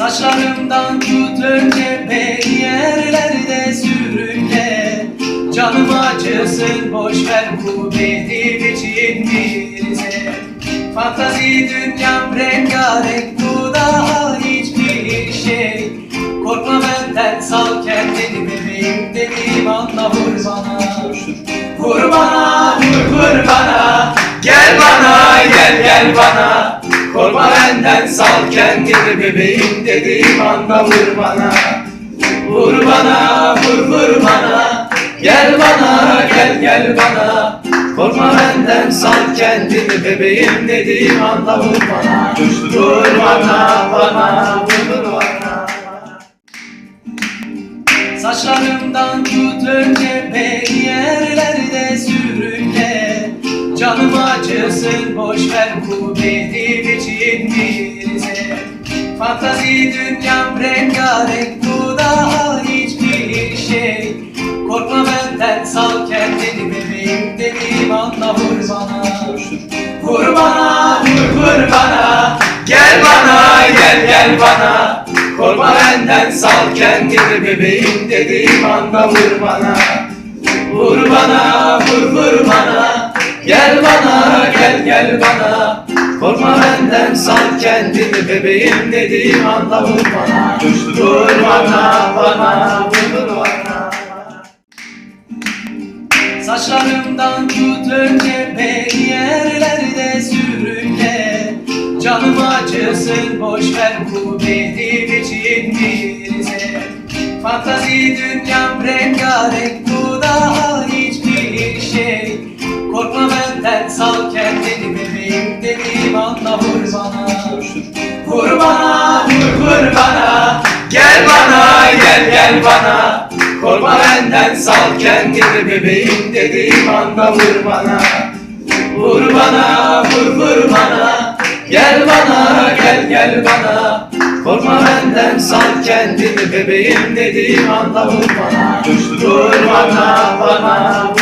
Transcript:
Saçlarımdan tut önce beni yerlerde sürükle Canım acısın boş ver bu benim için bir zevk Fantazi dünyam rengarenk bu daha hiçbir şey. Korkma benden sal kendini bebeğim dediğim anda vur bana. Vur bana vur vur bana bana gel gel bana. Korkma benden sal kendini bebeğim dediğim anda vur bana. Vur bana vur vur bana. Gel bana gel gel bana. Korkma benden sal kendini bebeğim dediğim anda vur bana. Vur bana bana vur bana. Saçlarımdan tut önce beni yerlerde Acısın boş ver bu benim için bir zevk Fantazi dünyam rengarenk bu daha hiçbir şey. Korkma benden sal kendini bebeğim dediğim anda vur bana. Vur bana vur vur bana. Gel bana gel gel bana. Korkma benden sal kendini bebeğim dediğim anda vur bana. Vur bana vur vur bana. Gel bana gel gel bana. Korkma benden sal kendini bebeğim dediğim anda vur bana Vur bana bana vur bana. Saçlarımdan tut önce beni yerlerde sürükle Canım acısın boş ver bu benim için bir zevk Fantazi dünyam rengarenk bu daha anda vur bana Vur bana vur vur bana Gel bana gel gel bana. Korkma benden sal kendini bebeğim dediğim anda vur bana Vur bana vur vur bana Gel bana gel gel bana. Korkma benden sal kendini bebeğim dediğim anda vur bana Vur bana bana